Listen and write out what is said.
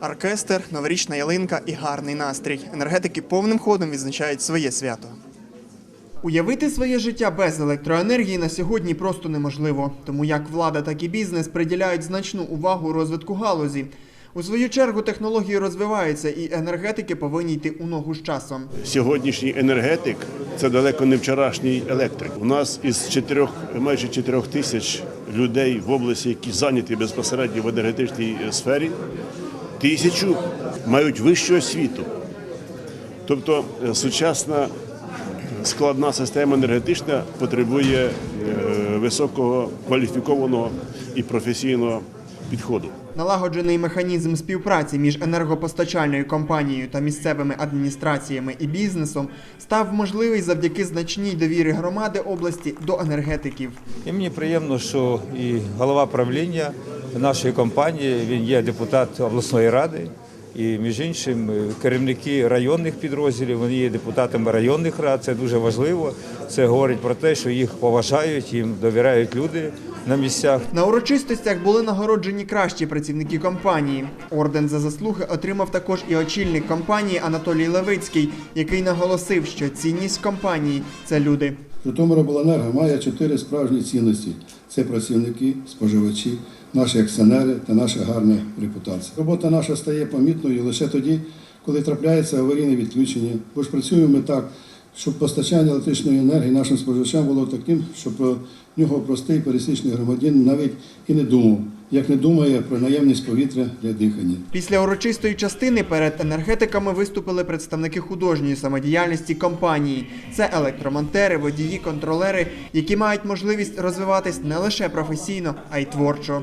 Оркестр, новорічна ялинка і гарний настрій. Енергетики повним ходом відзначають своє свято. Уявити своє життя без електроенергії на сьогодні просто неможливо, тому як влада, так і бізнес приділяють значну увагу розвитку галузі. У свою чергу технології розвиваються, і енергетики повинні йти у ногу з часом. Сьогоднішній енергетик це далеко не вчорашній електрик. У нас із 4, майже 4 тисяч людей в області, які зайняті безпосередньо в енергетичній сфері, тисячу мають вищу освіту. Тобто е, сучасна складна система енергетична потребує е, високого кваліфікованого і професійного підходу. Налагоджений механізм співпраці між енергопостачальною компанією та місцевими адміністраціями і бізнесом став можливий завдяки значній довірі громади області до енергетиків. І мені приємно, що і голова правління нашої компанії, він є депутат обласної ради. І між іншим керівники районних підрозділів, вони є депутатами районних рад. Це дуже важливо. Це говорить про те, що їх поважають, їм довіряють люди на місцях. На урочистостях були нагороджені кращі працівники компанії. Орден за заслуги отримав також і очільник компанії Анатолій Левицький, який наголосив, що цінність компанії це люди. Житомиробленерго має чотири справжні цінності: це працівники, споживачі, наші акціонери та наша гарна репутація. Робота наша стає помітною лише тоді, коли трапляється аварійне відключення. Бо ж працюємо ми так, щоб постачання електричної енергії нашим споживачам було таким, щоб про нього простий пересічний громадянин навіть і не думав, як не думає про наємність повітря для дихання. Після урочистої частини перед енергетиками виступили представники художньої самодіяльності компанії. Це електромонтери, водії, контролери, які мають можливість розвиватись не лише професійно, а й творчо.